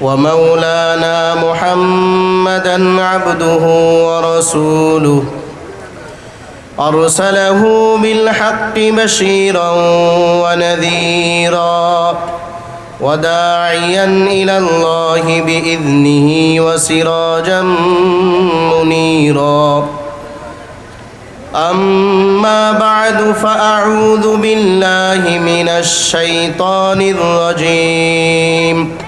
ومولانا محمدا عبده ورسوله. أرسله بالحق بشيرا ونذيرا وداعيا إلى الله بإذنه وسراجا منيرا. أما بعد فأعوذ بالله من الشيطان الرجيم.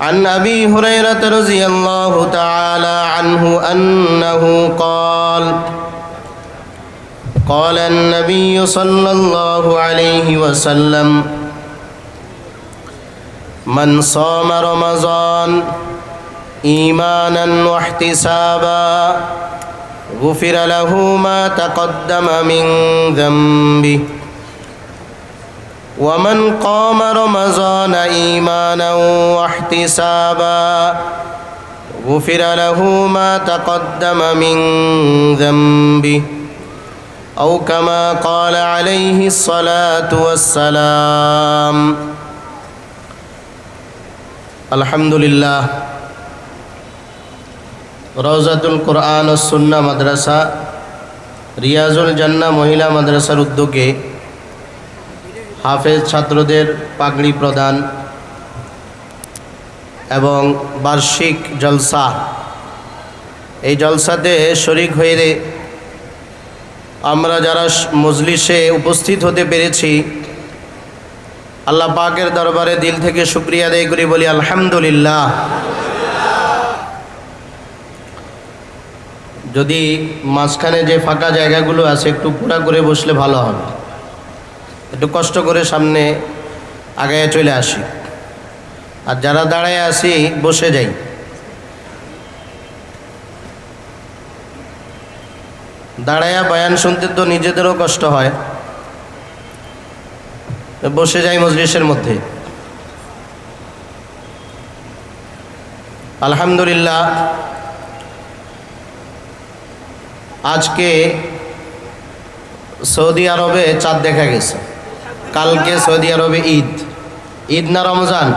عن أبي هريرة رضي الله تعالى عنه أنه قال قال النبي صلى الله عليه وسلم من صام رمضان إيمانا واحتسابا غفر له ما تقدم من ذنبه ومن قام رمضان ايمانا واحتسابا غفر له ما تقدم من ذنبه او كما قال عليه الصلاه والسلام الحمد لله রওজাতুল কোরআন ও সুন্না মাদ্রাসা রিয়াজুল জান্না মহিলা মাদ্রাসার উদ্যোগে হাফেজ ছাত্রদের পাগড়ি প্রদান এবং বার্ষিক জলসা। এই জলসাতে শরিক হয়ে আমরা যারা মজলিসে উপস্থিত হতে পেরেছি, আল্লাহ পাকের দরবারে দিল থেকে শুক্রিয়া আদায় করি, বলি আলহামদুলিল্লাহ। যদি মাঝখানে যে ফাঁকা জায়গাগুলো আছে, একটু পুরা করে বসলে ভালো হবে। একটু কষ্ট করে সামনে আগায় চলে আসি। আর যারা দাঁড়ায় আসি বসে যাই। দাঁড়ায়া বয়ান শুনতে তো নিজেদেরও কষ্ট হয়। বসে যাই মজলিসের মধ্যে। আলহামদুলিল্লাহ, আজকে সৌদি আরবে চাঁদ দেখা গেছে। কালকে সৌদি আরবে ঈদ। ঈদ না রমজান?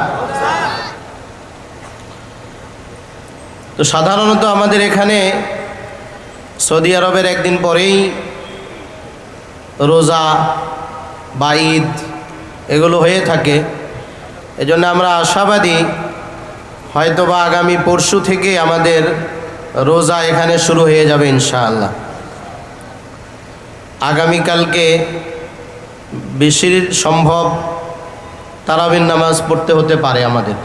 তো সাধারণত আমাদের এখানে সৌদি আরবের একদিন পরেই রোজা বা ঈদ এগুলো হয়ে থাকে। এজন্য আমরা আশাবাদী হয়তো বা আগামী পরশু থেকে আমাদের রোজা এখানে শুরু হয়ে যাবে ইনশাআল্লাহ। আগামীকালকে বেশির সম্ভব তারাবিন নামাজ পড়তে হতে পারে আমাদের।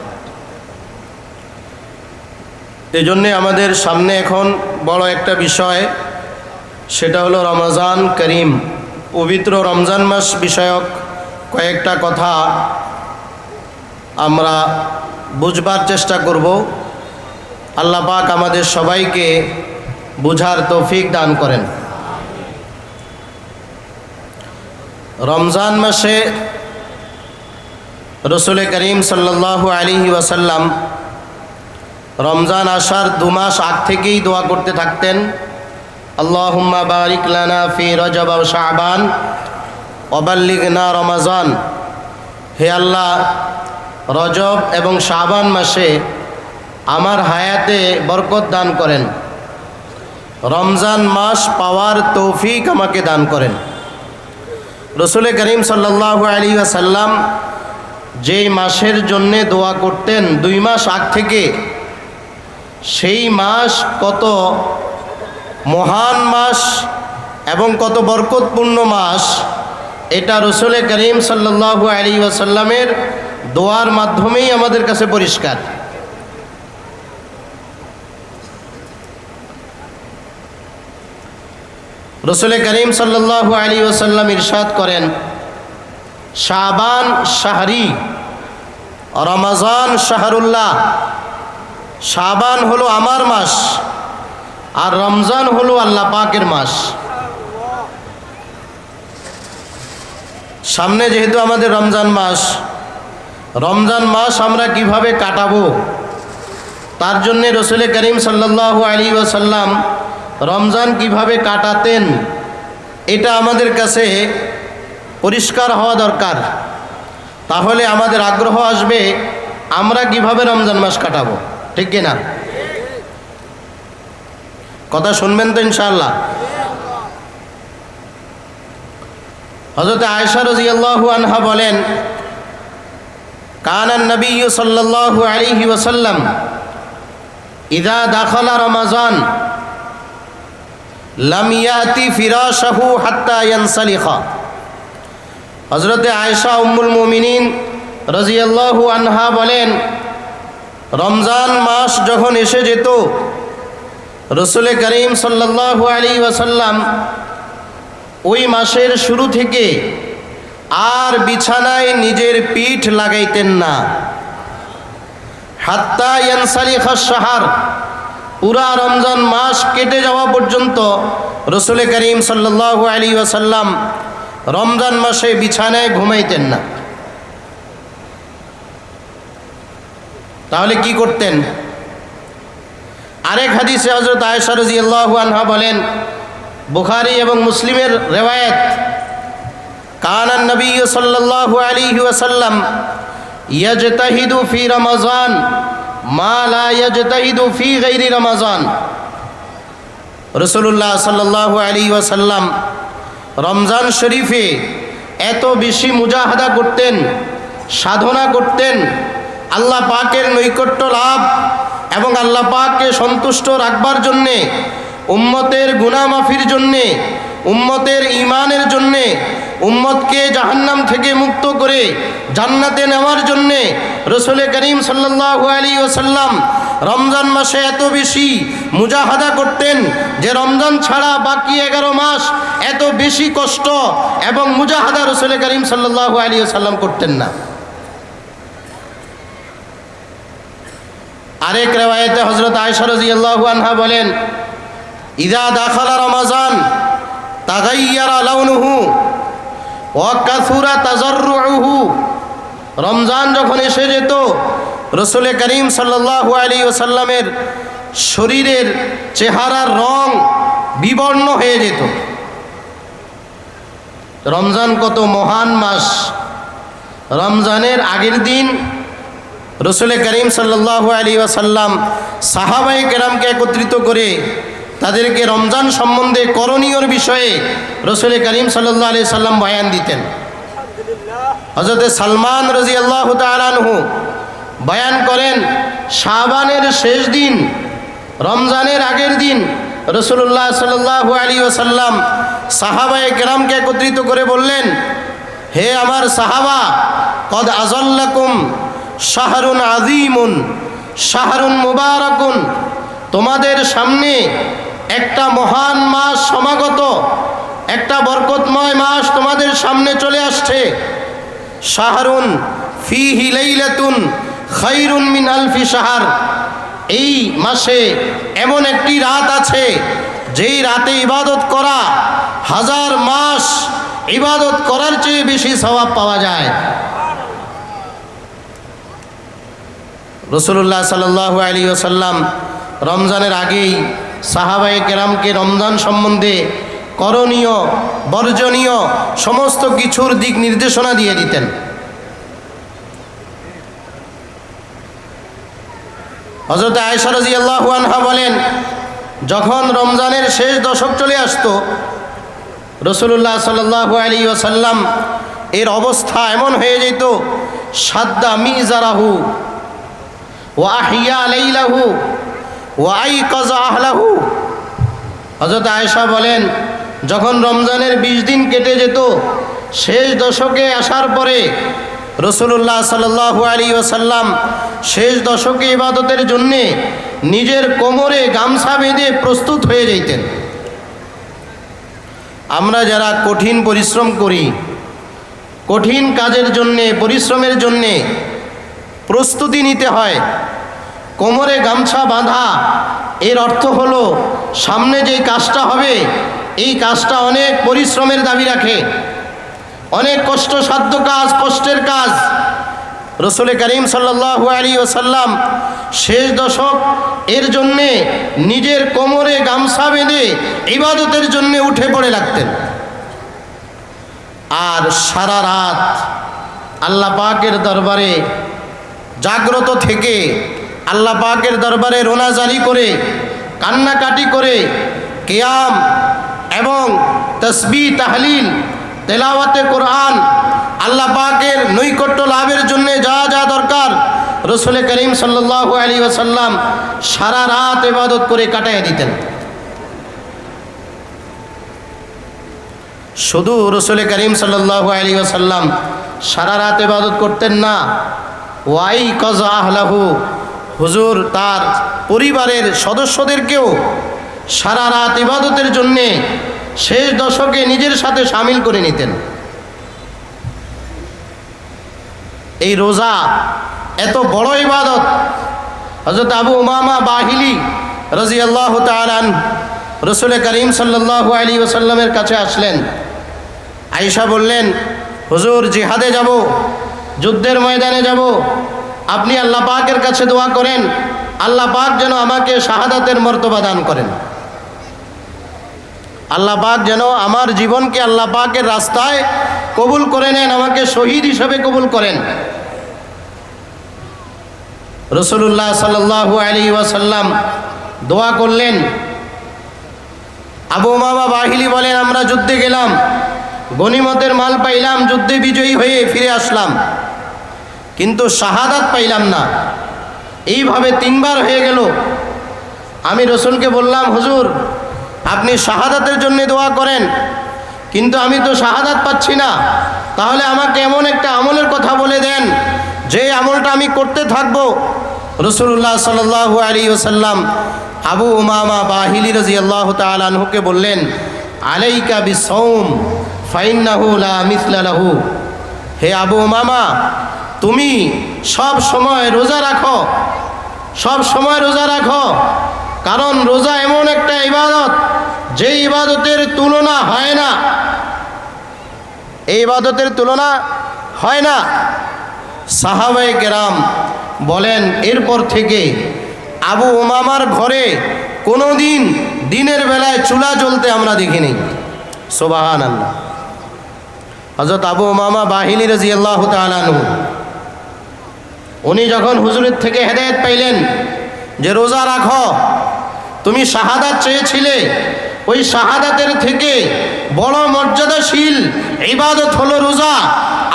এই জন্যে আমাদের সামনে এখন বড় একটা বিষয়, সেটা হলো রমজান করিম। পবিত্র রমজান মাস বিষয়ক কয়েকটা কথা আমরা বুঝবার চেষ্টা করব। আল্লাহ পাক আমাদের সবাইকে বুঝার তৌফিক দান করেন। রমজান মাসে রসুল করিম সাল্লাল্লাহু আলিহি ওয়াসাল্লাম রমজান আসার দু মাস আগ থেকেই দোয়া করতে থাকতেন, আল্লাহুম্মা বারিক লানা ফি রজব ও শাবান অবাল্লিগনা রমাজান। হে আল্লাহ, রজব এবং শাবান মাসে আমার হায়াতে বরকত দান করেন। রমজান মাস পাওয়ার তৌফিক আমাকে দান করেন। রসুল করিম সাল্লাহ আলী আসাল্লাম যেই মাসের জন্যে দোয়া করতেন, দুই মাস আগ থেকে, সেই মাস কত মহান মাস এবং কত বরকতপূর্ণ মাস, এটা রসুল করিম সাল্লাহ আলী আসাল্লামের দোয়ার মাধ্যমেই আমাদের কাছে পরিষ্কার। রসুল করিম সাল্লাহ আলী ওসাল্লাম ইরশাদ করেন, শাবান শাহরি, রমাজান শাহরুল্লাহ, শাবান হলো আমার মাস আর রমজান হলো আল্লাহ পাকের মাস। সামনে যেহেতু আমাদের রমজান মাস রমজান মাস আমরা কীভাবে কাটাবো, তার জন্যে রসুল করিম সাল্লাহ আলী ওসাল্লাম রমজান কীভাবে কাটাতেন, এটা আমাদের কাছে পরিষ্কার হওয়া দরকার। তাহলে আমাদের আগ্রহ আসবে, আমরা কীভাবে রমজান মাস কাটাবো, ঠিক কিনা? কথা শুনবেন তো ইনশাল্লাহ হজরত আয়সা রাজিয়াল্লাহু আনহা বলেন কানান নবী সাল্লাল্লাহু আলাইহি ওয়াসাল্লাম ইদা দাখলা রমাজান লাম ইয়াতি ফিরাশাহু হাত্তা ইয়ানসালিখা। হজরতে আয়েশা উম্মুল মুমিনিন রাজিয়াল্লাহু আনহা বলেন, রমজান মাস যখন এসে যেত, রসুল করিম সাল্লাল্লাহু আলী ওয়াসাল্লাম ওই মাসের শুরু থেকে আর বিছানায় নিজের পিঠ লাগাইতেন না। হাত্তা ইয়ানসালিখা সাহার পুরা রমজান মাস কেটে যাওয়া পর্যন্ত রসুল করিম সাল্লাহ আলী ওয়াসাল্লাম রমজান মাসে বিছানায় ঘুমাইতেন না। তাহলে কি করতেন? আরেক হাদিসে হজরত আয়সা রাজি আল্লাহ আনহা বলেন, বুখারি এবং মুসলিমের রেওয়ায়ত কানান নবী সাল্লাহ আলী ওয়াসাল্লাম ইয়াজতাহিদু ফি রমজান মা লা রমাজান। রসুল্লাহ সাল্লাহ আলী ওয়াসাল্লাম রমজান শরীফে এত বেশি মুজাহাদা করতেন, সাধনা করতেন, আল্লাহ পাকের নৈকট্য লাভ এবং আল্লাহ পাককে সন্তুষ্ট রাখবার জন্যে, উম্মতের গুনামাফির জন্যে, উম্মতের ইমানের জন্যে উম্মতকে জাহান্নাম থেকে মুক্ত করে জান্নাতে নেওয়ার জন্যে রসুল করিম সাল্লাহ আলী ওসাল্লাম রমজান মাসে এত বেশি মুজাহাদা করতেন যে রমজান ছাড়া বাকি এগারো মাস এত বেশি কষ্ট এবং মুজাহাদা রসুল করিম সাল্লাহ আলী ওসাল্লাম করতেন না। আরেক রেওয়ায়তে হজরত আয়সরজি আনহা বলেন, ইদা দাখালা রমাজান, তাগাইয়ারা লাউনুহু তাজাররুহু। রমজান যখন এসে যেত, রসুল করিম সাল্লাল্লাহু আলী ওসাল্লামের শরীরের চেহারার রং বিবর্ণ হয়ে যেত। রমজান কত মহান মাস। রমজানের আগের দিন রসুল করিম সাল্লাহু আলী ওয়াসাল্লাম সাহাবাই কেরামকে একত্রিত করে তাদেরকে রমজান সম্বন্ধে করণীয়র বিষয়ে রসুল করিম সাল্লাহ আলি সাল্লাম বয়ান দিতেন। হজরত সালমান রাজি আল্লাহ তালানহু বয়ান করেন শাহবানের শেষ দিন, রমজানের আগের দিন রসুল্লাহ সাল্লাহু আলী ওসাল্লাম সাহাবায় কেরামকে একত্রিত করে বললেন, হে আমার সাহাবা, কদ আজল্লাকুম শাহরুন আজিমুন শাহরুন মুবারকুন, তোমাদের সামনে একটা মহান মাস সমাগত, একটা বরকতময় মাস তোমাদের সামনে চলে আসছে। শাহরুন ফি হিলাইলাতুন খৈরুন মিন আলফি শাহার। এই মাসে এমন একটি রাত আছে, যেই রাতে ইবাদত করা, হাজার মাস ইবাদত করার চেয়ে বেশি স্বভাব পাওয়া যায়। রসুল্লাহ সাল্লু আলী ওসাল্লাম রমজানের আগেই সাহাবায়ে কেরামকে রমজান সম্বন্ধে করণীয়, বর্জনীয় সমস্ত কিছুর দিক নির্দেশনা দিয়ে দিতেন। হজরত আয়সরাজি আল্লাহুয়ানহা বলেন, যখন রমজানের শেষ দশক চলে আসতো রসুল্লাহ সাল্লাহ আলী ওসাল্লাম এর অবস্থা এমন হয়ে যেত, সাদ্দা মিজারাহু ওয়াহিয়া আলাইলাহু ওয়াই কজা আহলাহু। হজরত আয়েশা বলেন, যখন রমজানের বিশ দিন কেটে যেত, শেষ দশকে আসার পরে রসুল্লাহ সাল্লাহ আলী ওসাল্লাম শেষ দশকে ইবাদতের জন্যে নিজের কোমরে গামছা বেঁধে প্রস্তুত হয়ে যেতেন আমরা যারা কঠিন পরিশ্রম করি, কঠিন কাজের জন্যে, পরিশ্রমের জন্যে প্রস্তুতি নিতে হয় কোমরে গামছা বাঁধা। এর অর্থ হলো, সামনে যে কাজটা হবে, এই কাজটা অনেক পরিশ্রমের দাবি রাখে। অনেক কষ্টসাধ্য কাজ, কষ্টের কাজ। রসুল করিম সাল্লাহ আলী ওসাল্লাম শেষ দশক এর জন্যে নিজের কোমরে গামছা বেঁধে ইবাদতের জন্যে উঠে পড়ে লাগতেন। আর সারা রাত আল্লাহ পাকের দরবারে জাগ্রত থেকে আল্লাহ পাকের দরবারে রোনাজারি করে, কান্নাকাটি করে, কেয়াম এবং তসবি, তাহলিল তেলাওয়াতে কোরআন আল্লাহ পাকের নৈকট্য লাভের জন্য যা যা দরকার রসুল করিম সাল্লাহ আলী ওসাল্লাম সারা রাত ইবাদত করে কাটাইয়া দিতেন। শুধু রসুল করিম সাল্লাহ আলী ওসাল্লাম সারা রাত ইবাদত করতেন না। ওয়াই কজ আহলাহু হুজুর তার পরিবারের সদস্যদেরকেও সারা রাত ইবাদতের জন্যে শেষ দশকে নিজের সাথে সামিল করে নিতেন। এই রোজা এত বড় ইবাদত। হজরত আবু উমামা বাহিলি রাজি আল্লাহ তালান রসুল করিম সাল্লাহ আলী ওসাল্লামের কাছে আসলেন। আয়েশা বললেন, হুজুর জিহাদে যাব, যুদ্ধের ময়দানে যাব আপনি আল্লাহ পাকের কাছে দোয়া করেন, আল্লাহ পাক যেন আমাকে শাহাদাতের মর্তবা দান করেন। আল্লাহ পাক যেন আমার জীবনকে আল্লাহ পাকের রাস্তায় কবুল করে নেন, আমাকে শহীদ হিসেবে কবুল করেন। রসুল্লাহ সাল্লাহ আলী ওয়াসাল্লাম দোয়া করলেন, আবু মামা বাহিলি বলেন, আমরা যুদ্ধে গেলাম গনিমতের মাল পাইলাম, যুদ্ধে বিজয়ী হয়ে ফিরে আসলাম। কিন্তু শাহাদাত পাইলাম না। এইভাবে তিনবার হয়ে গেল। আমি রসুলকে বললাম, হুজুর, আপনি শাহাদাতের জন্য দোয়া করেন, কিন্তু আমি তো শাহাদাত পাচ্ছি না। তাহলে আমাকে এমন একটা আমলের কথা বলে দেন, যে আমলটা আমি করতে থাকব। রসুল্লাহ সাল আলী ওসাল্লাম আবু উমামা বাহিলি রাজি আল্লাহ তালহুকে বললেন, আলাইকা বি সৌম ফাইন্নাহু লা হে আবু উমামা তুমি সব সময় রোজা রাখো। সব সময় রোজা রাখো। কারণ রোজা এমন একটা ইবাদত, যে ইবাদতের তুলনা হয় না। এই ইবাদতের তুলনা হয় না। সাহাবাই কেরাম বলেন, এরপর থেকে আবু উমামার ঘরে কোনো দিন দিনের বেলায় চুলা জ্বলতে আমরা দেখিনি। সোবাহান আল্লাহ হজরত আবু উমামা বাহিনী রাজি আল্লাহ তালানু উনি যখন হুজুরের থেকে হেদায়ত পাইলেন যে রোজা রাখো, তুমি শাহাদাত চেয়েছিলে, ওই শাহাদাতের থেকে বড় মর্যাদাশীল ইবাদত হলো রোজা।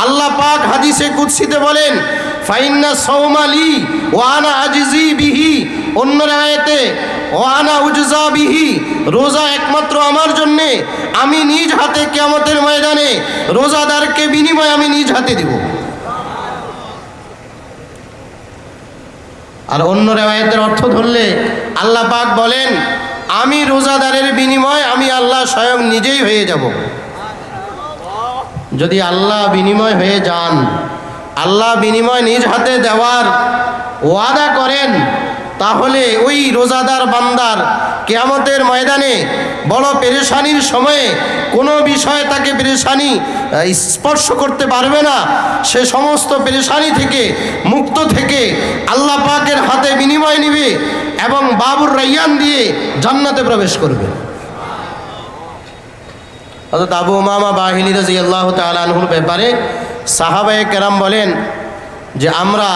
আল্লাহ পাক হাদিসে কুৎসিতে বলেন, ফাইন্না সৌমালি ওয়ানা আজিজি বিহি। অন্য রায়তে ওয়ানা উজজা বিহি। রোজা একমাত্র আমার জন্যে, আমি নিজ হাতে কেমতের ময়দানে রোজাদারকে বিনিময় আমি নিজ হাতে দিব। আর অন্য রেওয়ায়তের অর্থ ধরলে আল্লাহ পাক বলেন, আমি রোজাদারের বিনিময় আমি আল্লাহ স্বয়ং নিজেই হয়ে যাব। যদি আল্লাহ বিনিময় হয়ে যান, আল্লাহ বিনিময় নিজ হাতে দেওয়ার ওয়াদা করেন তাহলে ওই রোজাদার বান্দার কেয়ামতের ময়দানে বড় পেরেশানির সময়ে কোনো বিষয়ে তাকে পেরেশানি স্পর্শ করতে পারবে না। সে সমস্ত পেরেশানি থেকে, মুক্ত থেকে আল্লাহ পাকের হাতে বিনিময় নিবে এবং বাবুর রাইয়ান দিয়ে জান্নাতে প্রবেশ করবে। অর্থাৎ আবু মামা বাহিনী রাজি আল্লাহ তালহুর ব্যাপারে সাহাবায়ে কেরাম বলেন যে, আমরা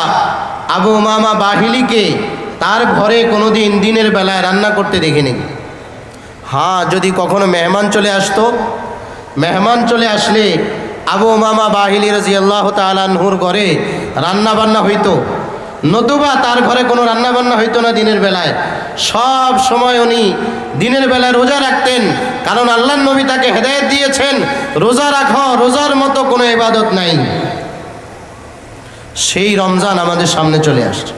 আবু মামা বাহিলিকে তার ঘরে কোনো দিন দিনের বেলায় রান্না করতে দেখিনি। হ্যাঁ যদি কখনো মেহমান চলে আসতো, মেহমান চলে আসলে আবু মামা বাহিলি রাজি আল্লাহ তালহুর ঘরে রান্না বান্না হইতো। নতুবা তার ঘরে কোনো রান্না বান্না হইতো না দিনের বেলায়। সব সময় উনি দিনের বেলায় রোজা রাখতেন, কারণ আল্লাহ নবী তাকে হেদায়ত দিয়েছেন, রোজা রাখো, রোজার মতো কোনো ইবাদত নাই। সেই রমজান আমাদের সামনে চলে আসছে।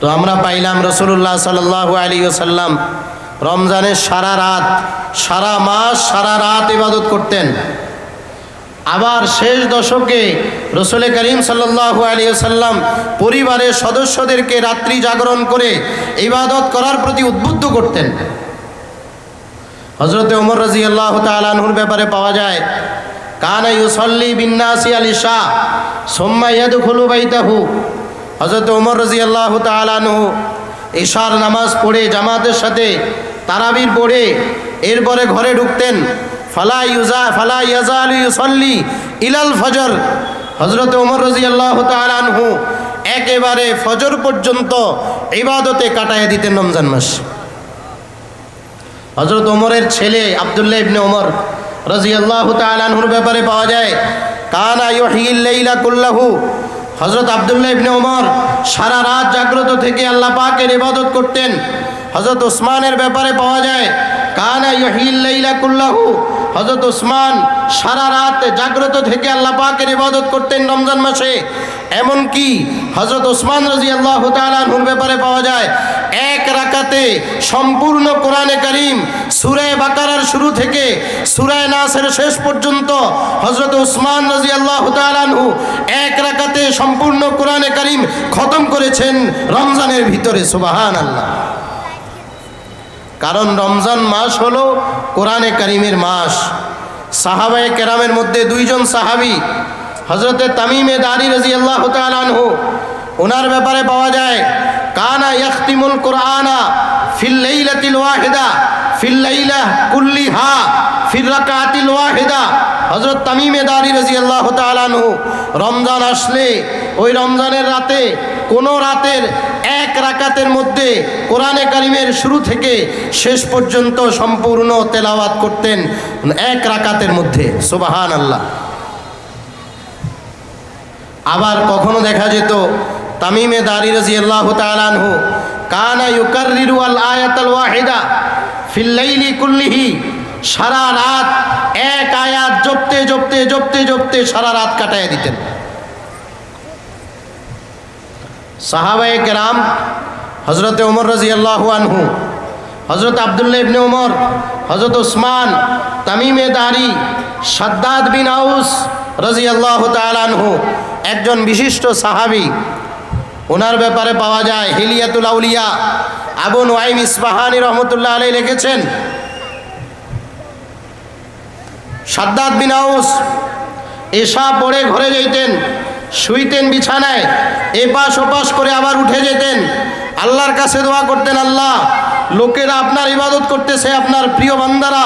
তো আমরা পাইলাম রসুল্লাহ সাল্লাহ আলী ওসাল্লাম রমজানের সারা রাত, সারা মাস, সারা রাত ইবাদত করতেন। আবার শেষ দশকে রসুল করিম সাল্লাহ আলী সাল্লাম পরিবারের সদস্যদেরকে রাত্রি জাগরণ করে ইবাদত করার প্রতি উদ্বুদ্ধ করতেন। হজরতে উমর রাজি আল্লাহ তালাহুর ব্যাপারে পাওয়া যায়, কানা ইউসল্লি বিন্নাসি আলী শাহ সোম্মা ইয়াদু খুলু বাইতাহু। হজরত উমর রাজি আল্লাহ তালানহু ঈশার নামাজ পড়ে জামাতের সাথে তারাবির পড়ে এরপরে ঘরে ঢুকতেন, ফালা ইউজা, ফালা ইয়াজাল ইউসল্লি ইলাল ফজর। হজরত উমর রাজি আল্লাহ তালানহু একেবারে ফজর পর্যন্ত ইবাদতে কাটায় দিতেন রমজান মাস। হজরত ওমরের ছেলে আবদুল্লাহ ইবনে ওমর রাজি আল্লাহ তালানহুর ব্যাপারে পাওয়া যায়, কানা ইহিল্লাইলা কুল্লাহু হজরত আবদুল্লাহ ইবনে ওমর সারা রাত জাগ্রত থেকে আল্লাহ পাকের ইবাদত করতেন। হজরত ওসমানের ব্যাপারে পাওয়া যায়, কানা ইহিল্লাইলা কুল্লাহু। হজরত ওসমান সারা রাত জাগ্রত থেকে আল্লাহ পাকের ইবাদত করতেন রমজান মাসে। এমনকি হজরত ওসমান রাজি আল্লাহ তালানহুর ব্যাপারে পাওয়া যায়, এক রাকাতে সম্পূর্ণ কোরআনে করিম সুরায় বাকারার শুরু থেকে সুরায় নাসের শেষ পর্যন্ত হজরত ওসমান রাজি আল্লাহ তালানহু এক রাকাতে সম্পূর্ণ কোরআনে করিম খতম করেছেন রমজানের ভিতরে সুবাহান আল্লাহ কারণ রমজান মাস হলো কোরআনে করিমের মাস। সাহাবায়ে কেরামের মধ্যে দুইজন সাহাবি হজরতে তামিমে দারি রাজি আল্লাহ তালানহু ওনার ব্যাপারে পাওয়া যায়, কানা ইয়াখতিমুল কোরআনা ফিল্লাইলাতিল ওয়াহিদা ফিল্লাইলা কুল্লিহা ফির রাকাতিল ওয়াহিদা। হজরত তামিমে দারি রাজি আল্লাহ তালানহু রমজান আসলে ওই রমজানের রাতে, কোনো রাতের এক রাকাতের মধ্যে কোরআনে কারিমের শুরু থেকে শেষ পর্যন্ত সম্পূর্ণ তেলাওয়াত করতেন এক রাকাতের মধ্যে। সুবাহান আল্লাহ আবার কখনো দেখা যেত। তামিমে দারি রাজি আল্লাহ তালানহু কানা ইউকারিরু আল আয়াতাল ওয়াহিদা ফিল্লাইলি কুল্লিহি সারা রাত এক আয়াত জপতে জপতে জপতে জপতে সারা রাত কাটায় দিতেন। সাহাবায়ে কেরাম হজরতে ওমর রাজি আল্লাহ আনহু হজরত আবদুল্লাহ ইবনে ওমর হজরত উসমান তামিমে দারি, সাদ্দাদ বিন আউস রাজি আল্লাহ তালানহু একজন বিশিষ্ট সাহাবি, ওনার ব্যাপারে পাওয়া যায় হিলিয়াতুল আউলিয়া। আবু নোয়াইম ইসবাহানি রহমতুল্লাহ আলী লিখেছেন সাদ্দাদ বিন আউস এসা পড়ে ঘরে যেতেন শুইতেন বিছানায়, এপাশ ওপাশ করে আবার উঠে যেতেন। আল্লাহর কাছে দোয়া করতেন, আল্লাহ, লোকেরা আপনার ইবাদত করতেছে, আপনার প্রিয় বান্দারা,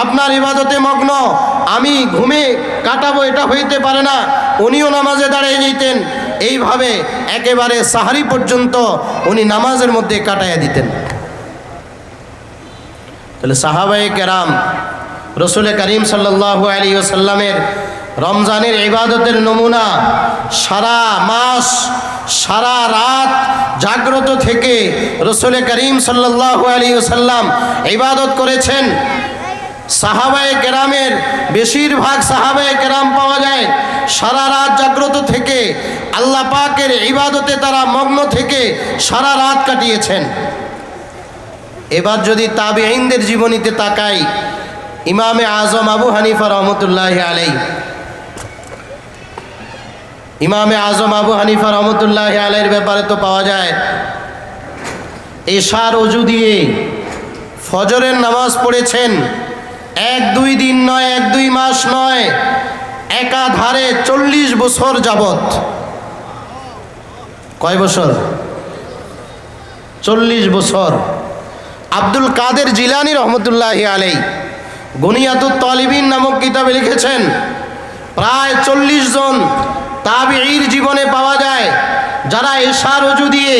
আপনার ইবাদতে মগ্ন। আমি ঘুমে কাটাবো, এটা হইতে পারে না। উনিও নামাজে দাঁড়িয়ে যেতেন এইভাবে একেবারে সাহারি পর্যন্ত উনি নামাজের মধ্যে কাটাইয়া দিতেন। তাহলে সাহাবায়ে কেরাম, রসুল করিম সাল্লাল্লাহু আলী ওসাল্লামের রমজানের ইবাদতের নমুনা সারা মাস, সারা রাত জাগ্রত থেকে রসুল করিম সাল্লাল্লাহু আলী ওসাল্লাম ইবাদত করেছেন। সাহাবায়ে কেরামের, বেশিরভাগ সাহাবায়ে কেরাম পাওয়া যায়, সারা রাত জাগ্রত থেকে আল্লাহ পাকের ইবাদতে তারা মগ্ন থেকে সারা রাত কাটিয়েছেন। এবার যদি তাবে আইনদের জীবনীতে তাকাই, ইমামে আজম আবু হানিফা রহমতুল্লাহ আলাই ইমামে আজম আবু হানিফা রহমতুল্লাহ আলাইয়ের ব্যাপারে তো পাওয়া যায়। এশার অজু দিয়ে ফজরের নামাজ পড়েছেন। এক দুই দিন নয়, এক দুই মাস নয়, একাধারে চল্লিশ বছর যাবত কয় বছর? চল্লিশ বছর। আব্দুল কাদের জিলানি রহমতুল্লাহ আলাই গুনিয়াতুত তলিবিন নামক কিতাবে লিখেছেন, প্রায় চল্লিশ জন তাবির জীবনে পাওয়া যায়। যারা এশার অজু দিয়ে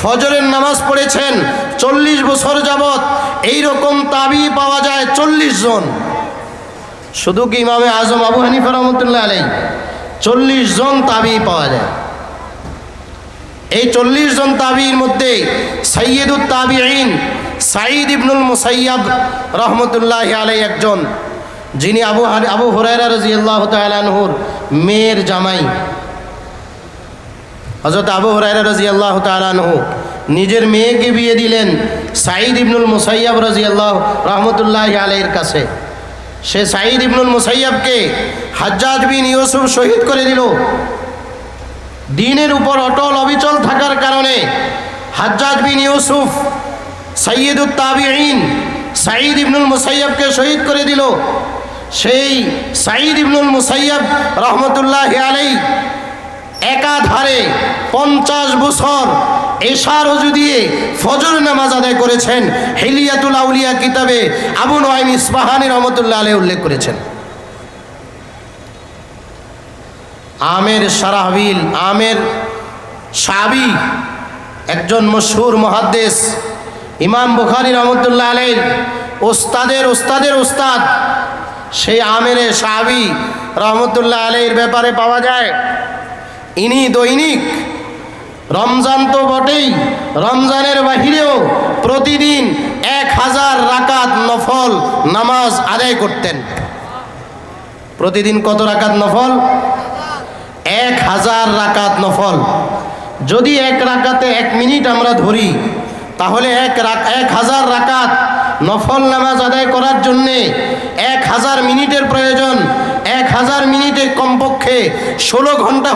ফজরের নামাজ পড়েছেন, চল্লিশ বছর যাবৎ এই রকম তাবি পাওয়া যায় চল্লিশ জন। শুধু কি ইমামে আজম আবু হানিফা রহমতুল্লাহ আলাই চল্লিশ জন তাবি পাওয়া যায়। এই চল্লিশ জন তাবির মধ্যে সৈয়দুল তাবিঈন সাঈদ ইবনুল মুসাইয়াব রহমতুল্লাহ আলাই একজন। যিনি আবু আবু হুরায়রা রাজিয়াল্লাহু তাআলা আনহুর মেয়ের জামাই। হযরত আবু হুরায়রা রাজিয়াল্লাহু তাআলা আনহু নিজের মেয়েকে বিয়ে দিলেন সাঈদ ইবনুল মুসাইয়াব রাজিয়াল্লাহু রহমতুল্লাহ আলাইহির কাছে। সে সাঈদ ইবনুল মুসাইয়াবকে হাজ্জাজ বিন ইউসুফ শহীদ করে দিল। দিনের উপর অটল অবিচল থাকার কারণে হাজ্জাজ বিন ইউসুফ সৈয়দুল তাবিঈন সাঈদ ইবনুল মুসাইয়াবকে শহীদ করে দিল। সেই সাঈদ ইবনুল মুসাইয়াব রহমতুল্লাহ আলাই একাধারে পঞ্চাশ বছর এশার অজু দিয়ে ফজর নামাজ আদায় করেছেন। হেলিয়াতুল আউলিয়া কিতাবে আবু নয়ম ইসবাহানি রহমতুল্লাহ আলাই উল্লেখ করেছেন। আমের সারাহবিল, আমের সাবি একজন মশহুর মহাদ্দেশ ইমাম বুখারি রহমতুল্লাহ আলের ওস্তাদের ওস্তাদের ওস্তাদ সেই আমের সাবি রহমতুল্লাহ আলের ব্যাপারে পাওয়া যায়। ইনি দৈনিক, রমজান তো বটেই, রমজানের বাহিরেও প্রতিদিন এক হাজার রাকাত নফল নামাজ আদায় করতেন। প্রতিদিন কত রাকাত নফল? এক হাজার রাকাত নফল। যদি এক রাকাতে এক মিনিট আমরা ধরি, তাহলে এক এক হাজার রাকাত নফল নামাজ আদায় করার জন্যে এক হাজার মিনিটের প্রয়োজন, এক হাজার মিনিটে কমপক্ষে ষোলো ঘণ্টা